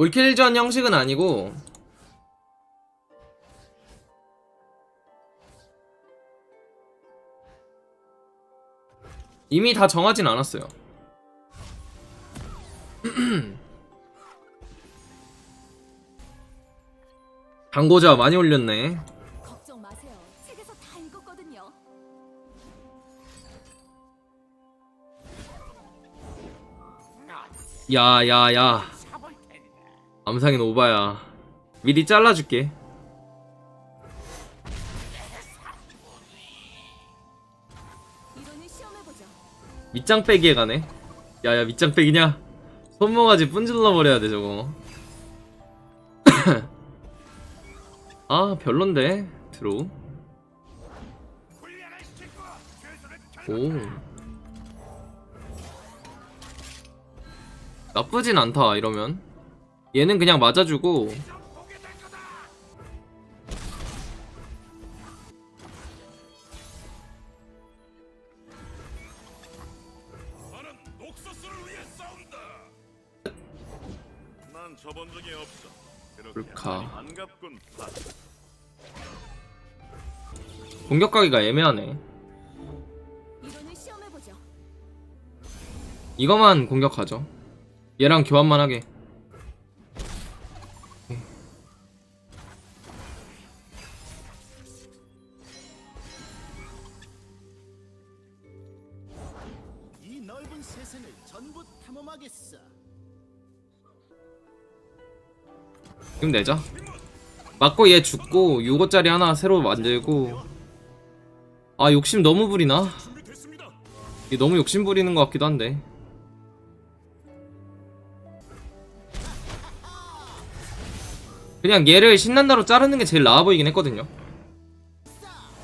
올킬전 형식은 아니고 이미 다 정하진 않았어요. 광고자 많이 올렸네. 걱정 마세요. 책에서 다 읽었거든요. 야야야. 암상인 오바야. 미리 잘라줄게. 밑장 빼기에 가네. 야야 밑장 빼기냐? 손모가지 분질러 버려야 돼 저거. 아 별론데 드로우. 오. 나쁘진 않다 이러면. 얘는 그냥 맞아주고. 불카. 하니 반갑군. 파. 공격 가기가 애매하네. 이거만 공격하죠. 얘랑 교환만 하게. 지금 내자. 맞고 얘 죽고 6호짜리 하나 새로 만들고. 아 욕심 너무 부리나? 얘 너무 욕심 부리는 것 같기도 한데. 그냥 얘를 신난다로 자르는 게 제일 나아 보이긴 했거든요.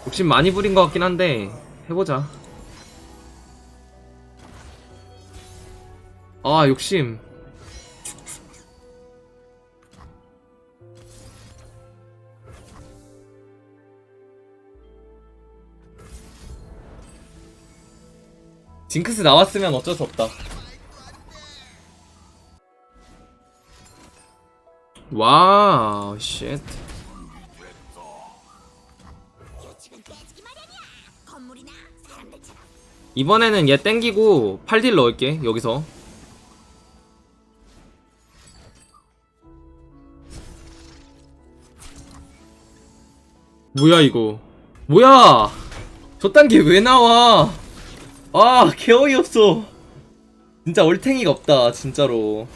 욕심 많이 부린 것 같긴 한데 해보자. 아 욕심. 징크스 나왔으면 어쩔 수 없다. 와우, 쉣. 이번에는 얘 땡기고 8딜 넣을게, 여기서. 뭐야, 이거. 뭐야! 저딴 게 왜 나와! 아, 개 어이없어. 진짜 얼탱이가 없다, 진짜로.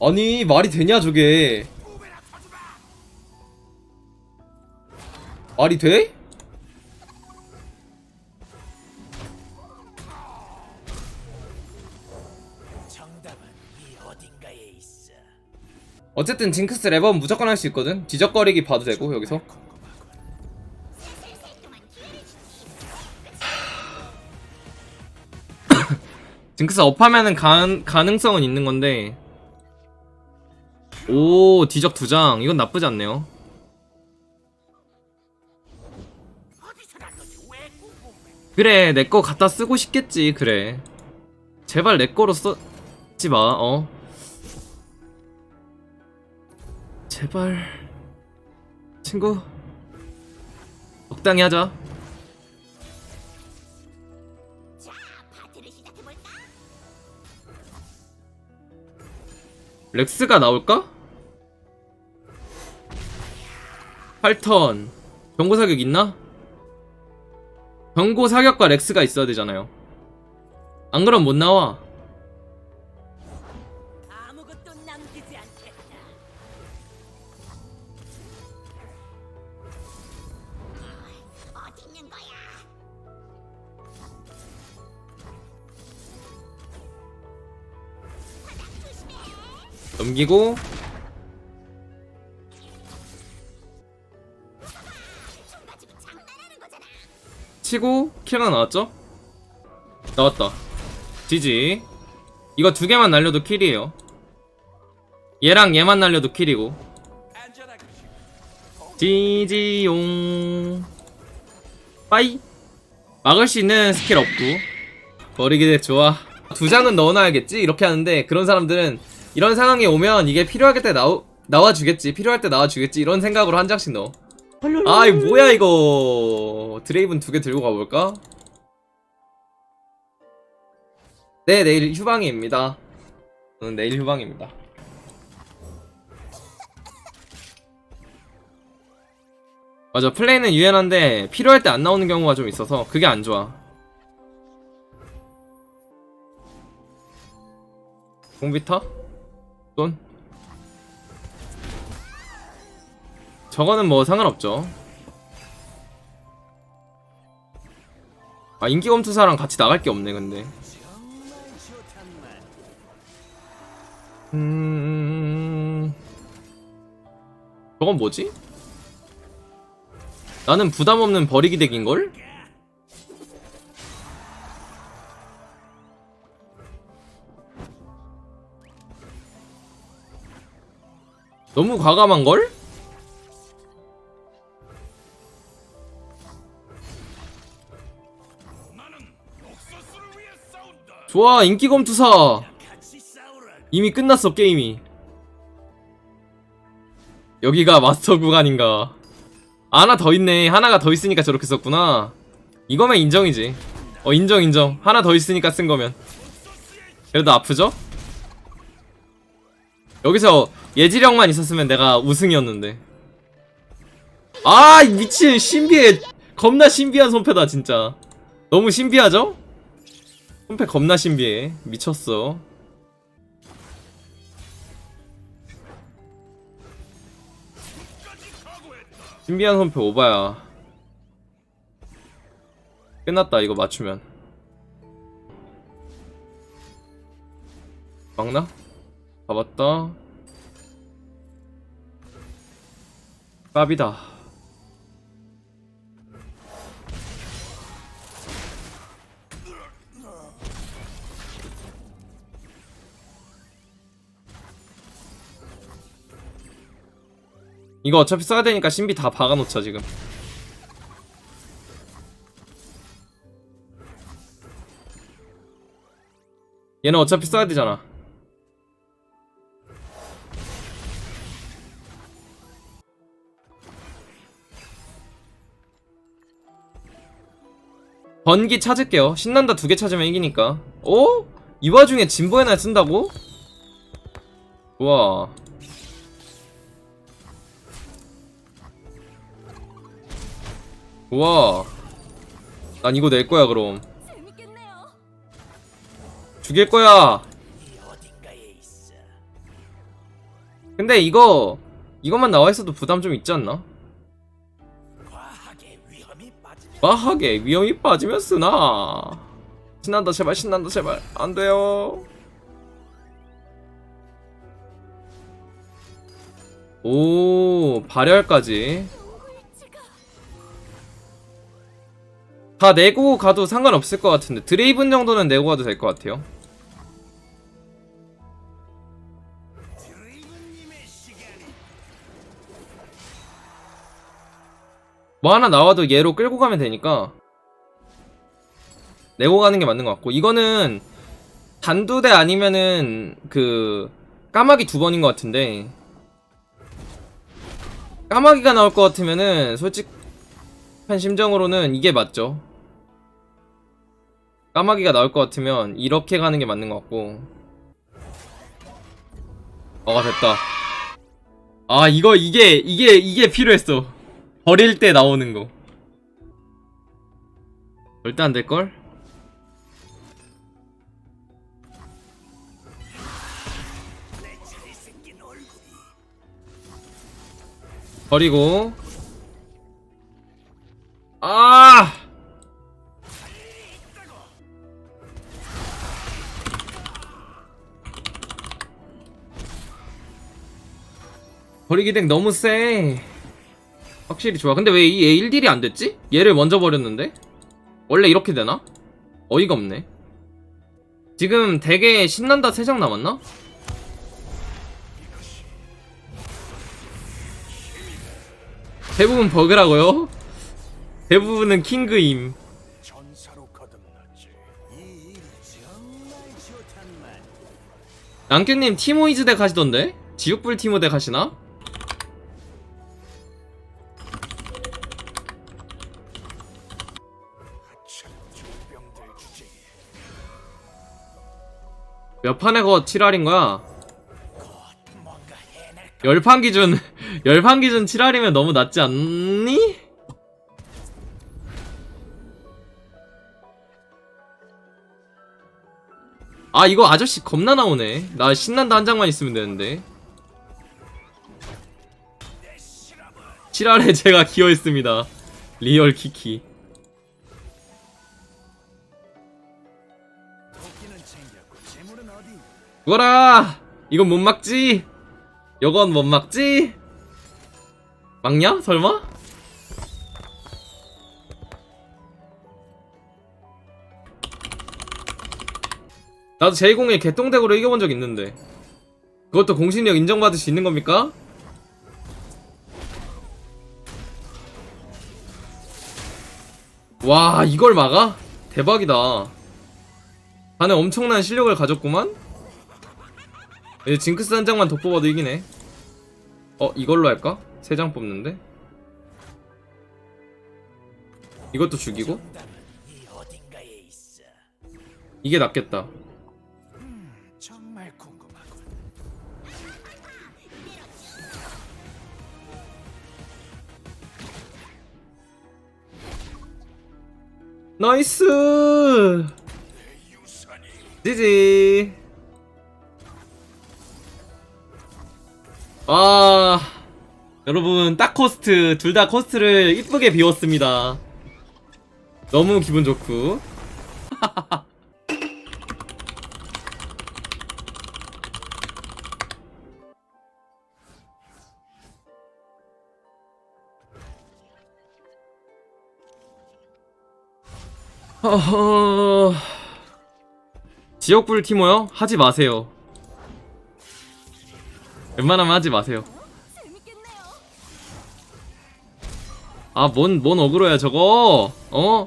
아니, 말이 되냐, 저게. 말이 돼? 어쨌든 징크스 랩은 무조건 할 수 있거든? 뒤적거리기 봐도 되고, 여기서. 징크스 업하면은 가, 가능성은 있는 건데. 오, 뒤적 두 장. 이건 나쁘지 않네요. 그래, 내 거 갖다 쓰고 싶겠지, 그래. 제발 내 거로 써지 마, 어. 제발. 친구. 적당히 하자. 렉스가 나올까? 8턴 경고 사격 있나? 경고 사격과 렉스가 있어야 되잖아요 안 그럼 못 나와 넘기고. 치고 킬 하나 나왔죠? 나왔다. 지지. 이거 두 개만 날려도 킬이에요. 얘랑 얘만 날려도 킬이고. 지지용. 빠이. 막을 수 있는 스킬 없고. 버리기 대 좋아. 두 장은 넣어놔야겠지? 이렇게 하는데 그런 사람들은 이런 상황이 오면 이게 필요할 때 나오 나와주겠지 필요할 때 나와주겠지 이런 생각으로 한 장씩 넣어. 아 이거 뭐야 이거. 드레이븐 두 개 들고 가볼까? 네 내일 휴방입니다. 저는 내일 휴방입니다. 맞아 플레이는 유연한데 필요할 때 안 나오는 경우가 좀 있어서 그게 안 좋아. 공비터? 돈? 저거는 뭐 상관없죠 아 인기검투사랑 같이 나갈 게 없네 근데 음... 저건 뭐지? 나는 부담 없는 버리기 덱인걸? 너무 과감한걸? 좋아 인기검투사. 이미 끝났어 게임이. 여기가 마스터 구간인가. 하나 더 있네. 하나가 더 있으니까 저렇게 썼구나. 이거면 인정이지. 어 인정 인정. 하나 더 있으니까 쓴 거면. 그래도 아프죠? 여기서 예지력만 있었으면 내가 우승이었는데. 아 미친 신비해 겁나 신비한 손패다 진짜. 너무 신비하죠? 손패 겁나 신비해. 미쳤어. 신비한 손패 오바야. 끝났다 이거 맞추면. 막나? 잡았다. 깝이다. 이거 어차피 써야 되니까 신비 다 박아놓자 지금. 얘는 어차피 써야 되잖아 번기 찾을게요 신난다 두 개 찾으면 이기니까 어? 이 와중에 진보에나 쓴다고? 우와 우와 난 이거 낼 거야 그럼. 죽일 거야. 근데 이거 이것만 나와 있어도 부담 좀 있지 않나? 과하게 위험이 빠지면 쓰나. 신난다 제발 신난다 제발. 안 돼요. 오 발열까지. 다 내고 가도 상관없을 것 같은데. 드레이븐 정도는 내고 가도 될 것 같아요 뭐 하나 나와도 얘로 끌고 가면 되니까 내고 가는 게 맞는 것 같고 이거는 단두대 아니면은 그 까마귀 두 번인 것 같은데 까마귀가 나올 것 같으면은 솔직한 심정으로는 이게 맞죠. 까마귀가 나올 것 같으면 이렇게 가는 게 맞는 것 같고. 어가 됐다. 아 이거 이게 이게 이게 필요했어 버릴 때 나오는 거. 절대 안 될걸? 버리고. 아! 버리기 덱 너무 세. 확실히 좋아. 근데 왜이 1딜이 안 됐지? 얘를 먼저 버렸는데? 원래 이렇게 되나? 어이가 없네. 지금 덱에 신난다 3장 남았나? 대부분 버그라고요? 대부분은 킹그임. 양규님 티모이즈 덱 하시던데? 지옥불 티모 덱 하시나? 몇 판에 거 7할인 거야? 열판 기준 열판 기준 7할이면 너무 낮지 않니? 아 이거 아저씨 겁나 나오네 나 신난다 한 장만 있으면 되는데 7할에 제가 기여했습니다 리얼 키키 죽어라 이건 못 막지 이건 못 막지 막냐 설마? 나도 제20에 개똥덱으로 이겨본 적 있는데 그것도 공신력 인정받을 수 있는 겁니까? 와 이걸 막아? 대박이다 안에 엄청난 실력을 가졌구만? 이제 징크스 한 장만 돋뽑아도 이기네 어 이걸로 할까? 세 장 뽑는데 이것도 죽이고. 이게 낫겠다. 나이스 지지 아 여러분 딱 코스트 둘 다 코스트를 이쁘게 비웠습니다 너무 기분 좋고 어허... 지역불 티모요? 하지 마세요. 웬만하면 하지 마세요. 아, 뭔, 뭔 어그로야, 저거? 어?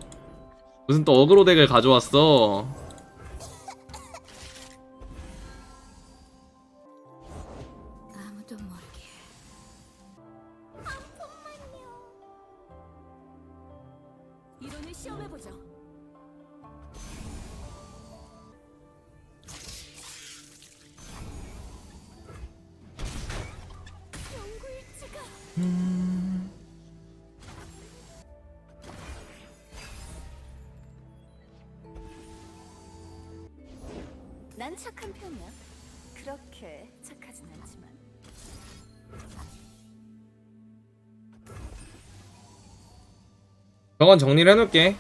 무슨 또 어그로 덱을 가져왔어. 난 착한 편이야. 그렇게 착하진 않지만. 저건 정리를 해놓을게.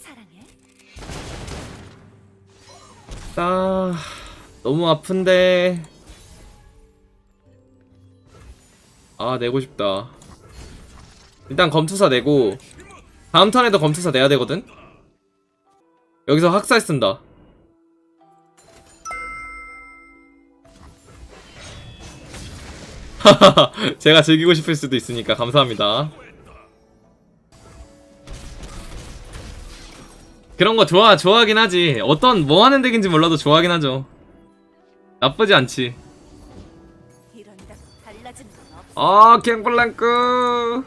사랑해. 아, 너무 아픈데. 아, 내고 싶다. 일단 검투사 내고, 다음 턴에도 검투사 내야 되거든? 여기서 학살 쓴다. 제가 즐기고 싶을 수도 있으니까 감사합니다. 그런 거 좋아, 좋아하긴 하지. 어떤, 뭐 하는 덱인지 몰라도 좋아하긴 하죠. 나쁘지 않지. 아, 갱블랭크.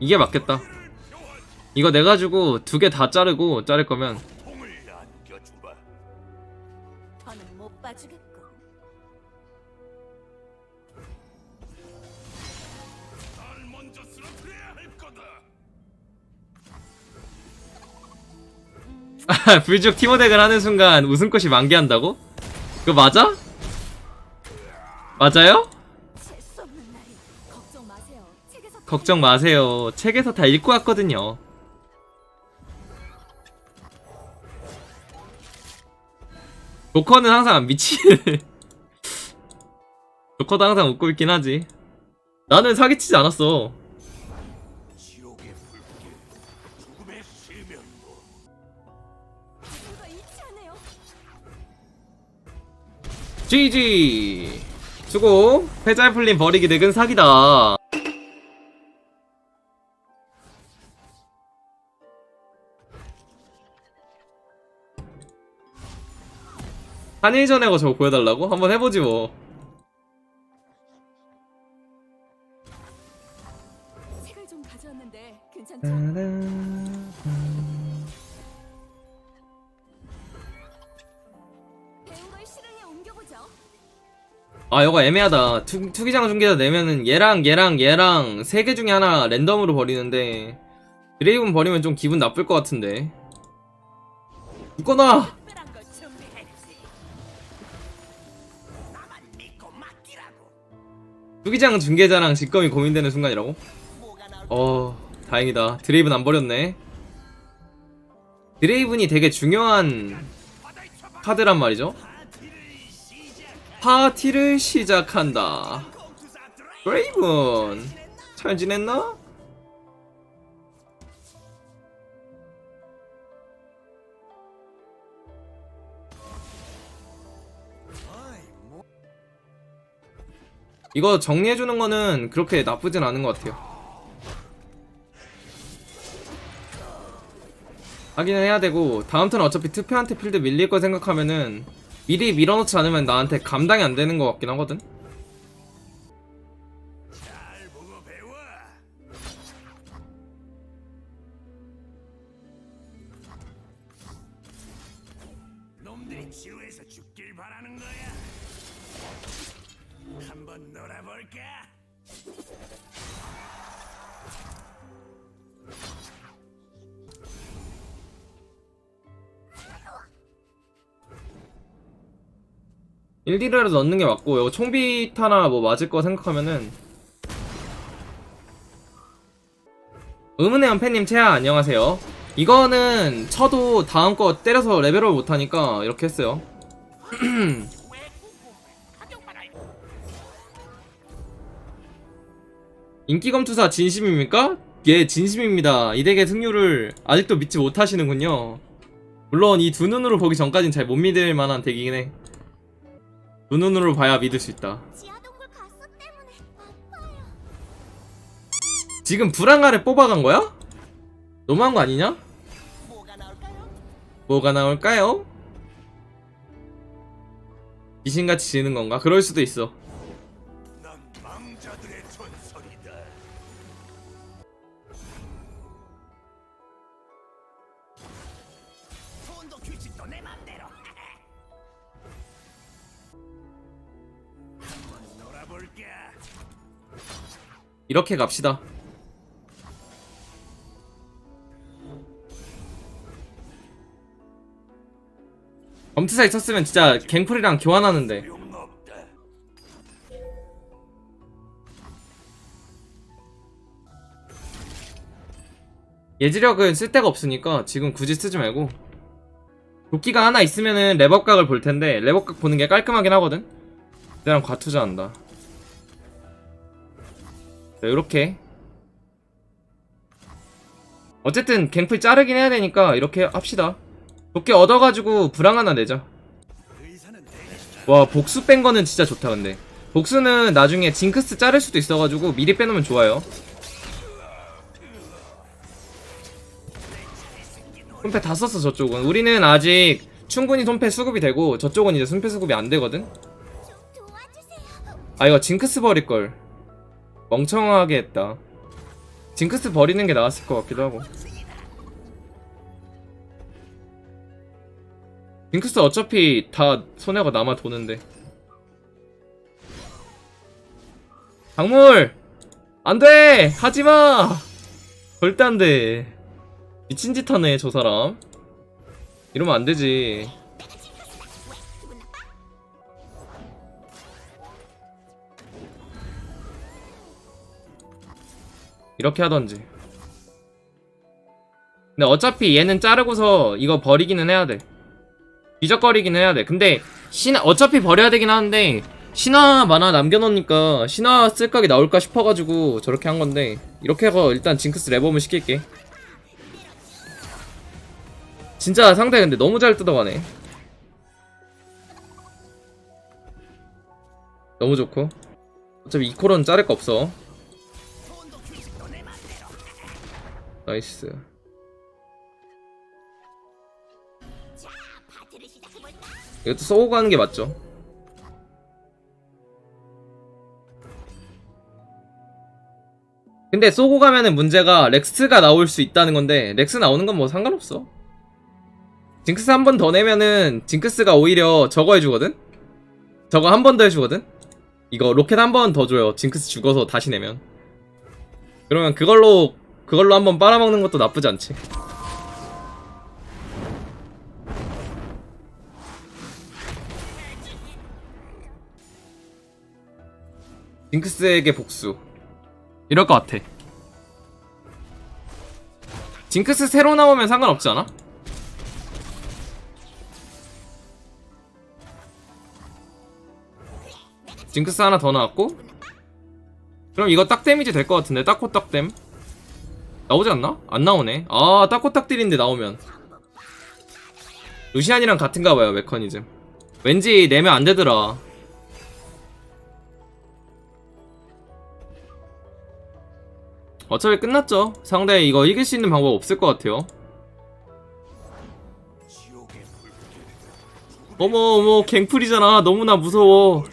이게 맞겠다. 이거 내 가지고 두 개 다 자르고 자를 거면 더는 못 봐주겠고. 날 먼저 쓰러뜨려야 할 거다 불죽 티모덱을 하는 순간 웃음꽃이 만개한다고? 그거 맞아? 맞아요? 셀수 없는 날이. 걱정 마세요. 책에서 걱정 마세요. 책에서 다 읽고 왔거든요. 조커는 항상 미치. 조커도 항상 웃고 있긴 하지. 나는 사기치지 않았어. GG. 수고. 패잘 풀린 버리기 덱은 사기다. 한일전에거 저거 보여달라고? 한번 해보지 뭐 책을 좀 가져왔는데 괜찮죠? 배운 걸 실행에 옮겨보죠. 아 이거 애매하다 투, 투기장 중계자 내면은 얘랑 얘랑 얘랑 세 개 중에 하나 랜덤으로 버리는데 드레이븐 버리면 좀 기분 나쁠 것 같은데 이거나 투기장 중계자랑 직검이 고민되는 순간이라고? 어 다행이다. 드레이븐 안 버렸네. 드레이븐이 되게 중요한 카드란 말이죠. 파티를 시작한다. 드레이븐! 잘 지냈나? 이거 정리해주는 거는 그렇게 나쁘진 않은 것 같아요. 하기는 해야 되고 다음 턴 어차피 투표한테 필드 밀릴 거 생각하면은 미리 밀어놓지 않으면 나한테 감당이 안 되는 것 같긴 하거든 일디를 넣는 게 맞고 이거 총비타나 뭐 맞을 거 생각하면은. 의문의 연패님 채아 안녕하세요. 이거는 쳐도 다음 거 때려서 레벨업 못하니까 이렇게 했어요. 인기검투사 진심입니까? 예 진심입니다. 이 덱의 승률을 아직도 믿지 못하시는군요. 물론 이 두 눈으로 보기 전까진 잘 못 믿을 만한 덱이긴 해. 두 눈으로 봐야 믿을 수 있다. 지금 불안가를 뽑아간 거야? 너무한 거 아니냐? 뭐가 나올까요? 뭐가 나올까요? 귀신같이 지는 건가? 그럴 수도 있어. 돈도 규칙도 내 맘대로. 이렇게 갑시다. 검투사 있었으면 진짜 갱플이랑 교환하는데. 예지력은 쓸 데가 없으니까 지금 굳이 쓰지 말고 도끼가 하나 있으면은 랩업각을 볼 텐데 랩업각 보는 게 깔끔하긴 하거든. 그냥 과투자한다. 네, 이렇게 어쨌든 갱플 자르긴 해야 되니까 이렇게 합시다. 도끼 얻어가지고 불황 하나 내자. 와 복수 뺀 거는 진짜 좋다 근데 복수는 나중에 징크스 자를 수도 있어가지고 미리 빼놓으면 좋아요 손패 다 썼어 저쪽은 우리는 아직 충분히 손패 수급이 되고 저쪽은 이제 손패 수급이 안 되거든. 아 이거 징크스 버릴걸 멍청하게 했다. 징크스 버리는 게 나았을 것 같기도 하고. 징크스 어차피 다 손해가 남아 도는데. 박물! 안돼! 하지마! 절대 안돼. 미친 짓 하네 저 사람. 이러면 안 되지 이렇게 하던지. 근데 어차피 얘는 자르고서 이거 버리기는 해야 돼. 뒤적거리긴 해야 돼. 근데 신화 어차피 버려야 되긴 하는데 신화 만화 남겨놓으니까 신화 쓸 각이 나올까 싶어가지고 저렇게 한 건데 이렇게 해서 일단 징크스 레버을 시킬게. 진짜 상대 근데 너무 잘 뜯어가네. 너무 좋고. 어차피 이코는 자를 거 없어 나이스? 이것도 쏘고 가는 게 맞죠 근데 쏘고 가면은 문제가 렉스가 나올 수 있다는 건데 렉스 나오는 건 뭐 상관없어 징크스 한 번 더 내면은 징크스가 오히려 저거 해주거든? 저거 한 번 더 해주거든? 이거 로켓 한 번 더 줘요 징크스 죽어서 다시 내면 그러면 그걸로 그걸로 한번 빨아먹는 것도 나쁘지 않지. 징크스에게 복수. 이럴 것 같아. 징크스 새로 나오면 상관없지 않아? 징크스 하나 더 나왔고? 그럼 이거 딱 데미지 될 것 같은데. 딱코 딱댐 나오지 않나? 안 나오네. 아 딱코 딱딜인데 나오면. 루시안이랑 같은가 봐요 메커니즘. 왠지 내면 안 되더라. 어차피 끝났죠? 상대 이거 이길 수 있는 방법 없을 것 같아요. 어머 어머 갱플이잖아. 너무나 무서워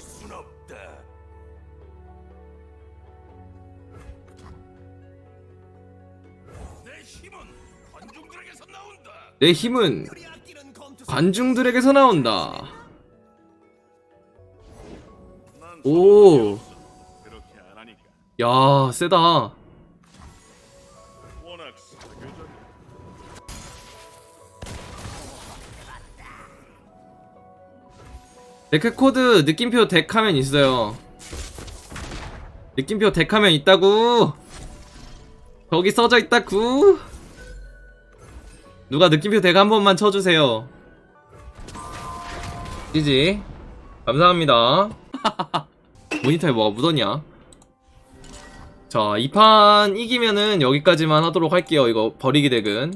내 힘은 관중들에게서 나온다 난 오. 야 세다 사교적. 데크 코드 느낌표 덱 하면 있어요 느낌표 덱 하면 있다구 거기 써져 있다구 누가 느낌표 덱한 번만 쳐주세요 지지 감사합니다 모니터에 뭐가 묻었냐 자, 이 판 이기면은 여기까지만 하도록 할게요. 이거 버리기 덱은.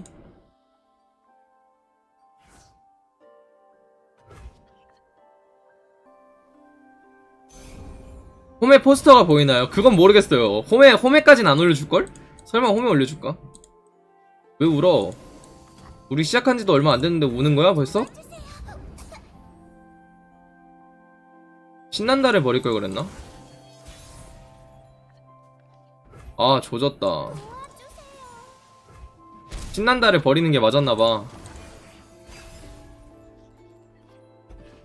홈에 포스터가 보이나요? 그건 모르겠어요. 홈에, 홈에까진 안 올려줄걸? 설마 홈에 올려줄까? 왜 울어? 우리 시작한 지도 얼마 안 됐는데 우는 거야, 벌써? 신난다를 버릴 걸 그랬나? 아 조졌다 신난다를 버리는 게 맞았나봐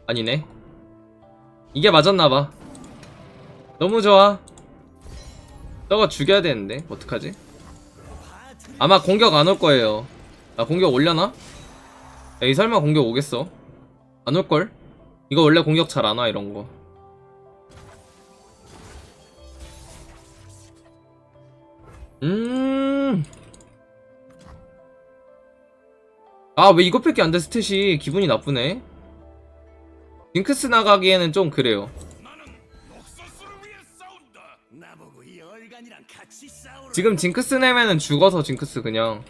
아니네 이게 맞았나봐 너무 좋아 저거 죽여야 되는데 어떡하지? 아마 공격 안 올 거예요 아 공격 올려나? 에이 설마 공격 오겠어? 안 올걸? 이거 원래 공격 잘 안 와 이런 거 음. 아, 왜 이것밖에 안 돼, 스탯이. 기분이 나쁘네. 징크스 나가기에는 좀 그래요. 이 지금 징크스 내면은 죽어서 징크스 그냥.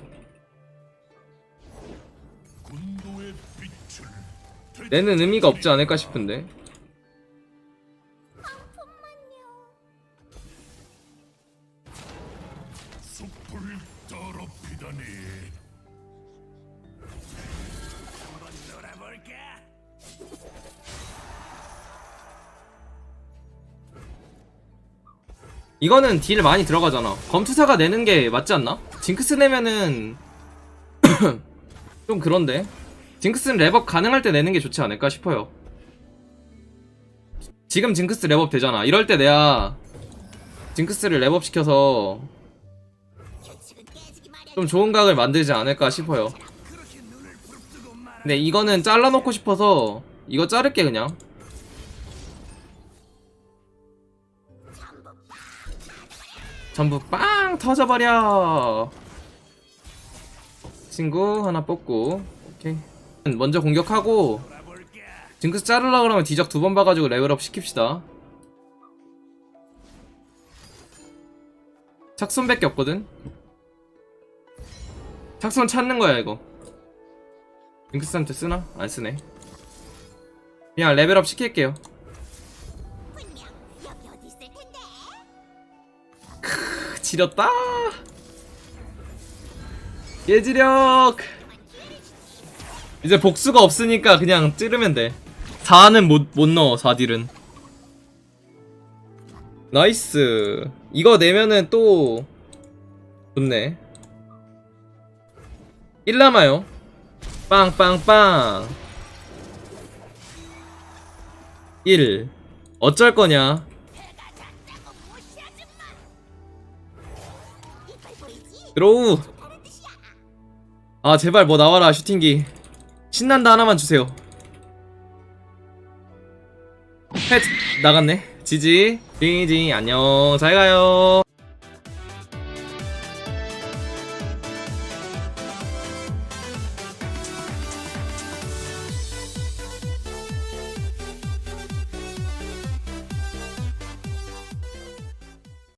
내는 의미가 없지 않을까 싶은데. 이거는 딜 많이 들어가잖아. 검투사가 내는 게 맞지 않나? 징크스 내면은 좀 그런데. 징크스는 랩업 가능할 때 내는 게 좋지 않을까 싶어요. 지금 징크스 랩업 되잖아. 이럴 때 내야 징크스를 랩업 시켜서 좀 좋은 각을 만들지 않을까 싶어요. 근데 이거는 잘라놓고 싶어서 이거 자를게 그냥. 전부 빵 터져버려. 친구 하나 뽑고 오케이. 먼저 공격하고? 징크스 자르려 그러면 디적 두 번 봐가지고 레벨업 시킵시다. 착손밖에 없거든. 착손 찾는 거야 이거. 징크스한테 쓰나? 안 쓰네. 그냥 레벨업 시킬게요. 크, 지렸다. 예지력. 이제 복수가 없으니까 그냥 찌르면 돼. 4는 못, 못 넣어 4딜은. 나이스. 이거 내면은 또 좋네. 1 남아요. 빵빵빵. 1 어쩔 거냐? 드로우 아 제발 뭐 나와라 슈팅기 신난다 하나만 주세요. 펫 나갔네. 지지 지지 안녕. 잘 가요